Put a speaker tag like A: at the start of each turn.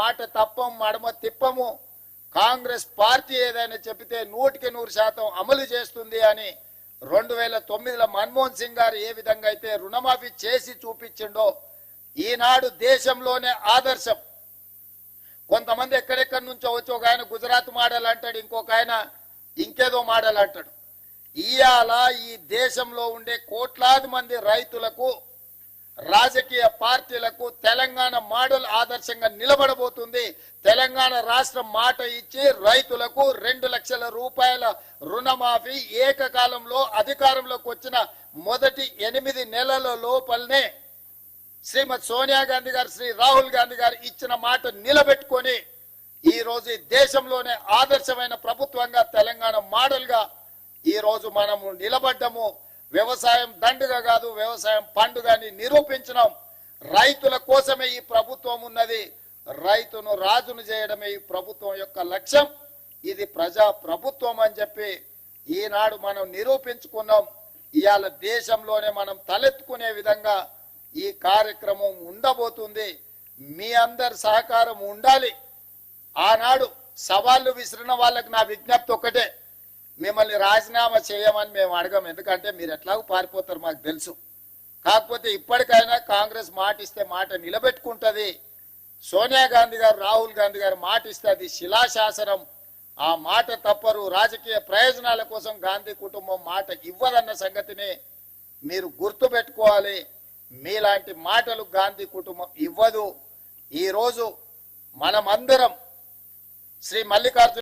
A: మాట తప్పం మడమ తిప్పము. కాంగ్రెస్ పార్టీ ఏదైనా చెబితే నూటికి నూరు శాతం అమలు చేస్తుంది అని రెండు వేల తొమ్మిదిలో మన్మోహన్ సింగ్ గారు ఏ విధంగా అయితే రుణమాఫీ చేసి చూపించిండో ఈనాడు దేశంలోనే ఆదర్శం. కొంతమంది ఎక్కడెక్కడి నుంచో వచ్చి ఒక ఆయన గుజరాత్ మోడల్ అంటాడు ఇంకొక ఆయన ఇంకేదో మోడల్ అంటాడు. ఇవాళ ఈ దేశంలో ఉండే కోట్లాది మంది రైతులకు రాజకీయ పార్టీ తెలంగాణ మోడల్ ఆదర్శంగా నిలబడబోతుంది. తెలంగాణ రాష్ట్రం మాట ఇచ్చి రైతులకు రెండు లక్షల రూపాయల రుణమాఫీ ఏకకాలంలో అధికారంలోకి వచ్చిన మొదటి ఎనిమిది నెలల లోపలనే శ్రీమతి సోనియా గాంధీ గారు శ్రీ రాహుల్ గాంధీ గారు ఇచ్చిన మాట నిలబెట్టుకొని ఈ రోజు దేశంలోనే ఆదర్శమైన ప్రభుత్వంగా తెలంగాణ మోడల్గా ఈ రోజు మనము నిలబడ్డము. వ్యవసాయం దండుగ కాదు వ్యవసాయం పండుగ అని నిరూపించినాం. రైతుల కోసమే ఈ ప్రభుత్వం ఉన్నది. రైతును రాజును చేయడమే ఈ ప్రభుత్వం యొక్క లక్ష్యం. ఇది ప్రజా ప్రభుత్వం అని చెప్పి ఈనాడు మనం నిరూపించుకున్నాం. ఇవాళ దేశంలోనే మనం తలెత్తుకునే విధంగా ఈ కార్యక్రమం ఉండబోతుంది. మీ అందరి సహకారం ఉండాలి. ఆనాడు సవాళ్ళు విసిరిన వాళ్ళకి నా విజ్ఞప్తి ఒక్కటే. మిమ్మల్ని రాజీనామా చేయమని మేము అడగం. ఎందుకంటే మీరు ఎట్లాగూ పారిపోతారు మాకు తెలుసు. కాకపోతే ఇప్పటికైనా కాంగ్రెస్ మాట ఇస్తే మాట నిలబెట్టుకుంటుంది. సోనియా గాంధీ గారు రాహుల్ గాంధీ గారు మాట ఇస్తే అది శిలాశాసనం. ఆ మాట తప్పరు. రాజకీయ ప్రయోజనాల కోసం గాంధీ కుటుంబం మాట ఇవ్వదన్న సంగతిని మీరు గుర్తు పెట్టుకోవాలి మీలాంటి మాటలు గాంధీ కుటుంబం ఇవ్వదు. ఈ రోజు మనమందరం శ్రీ మల్లికార్జున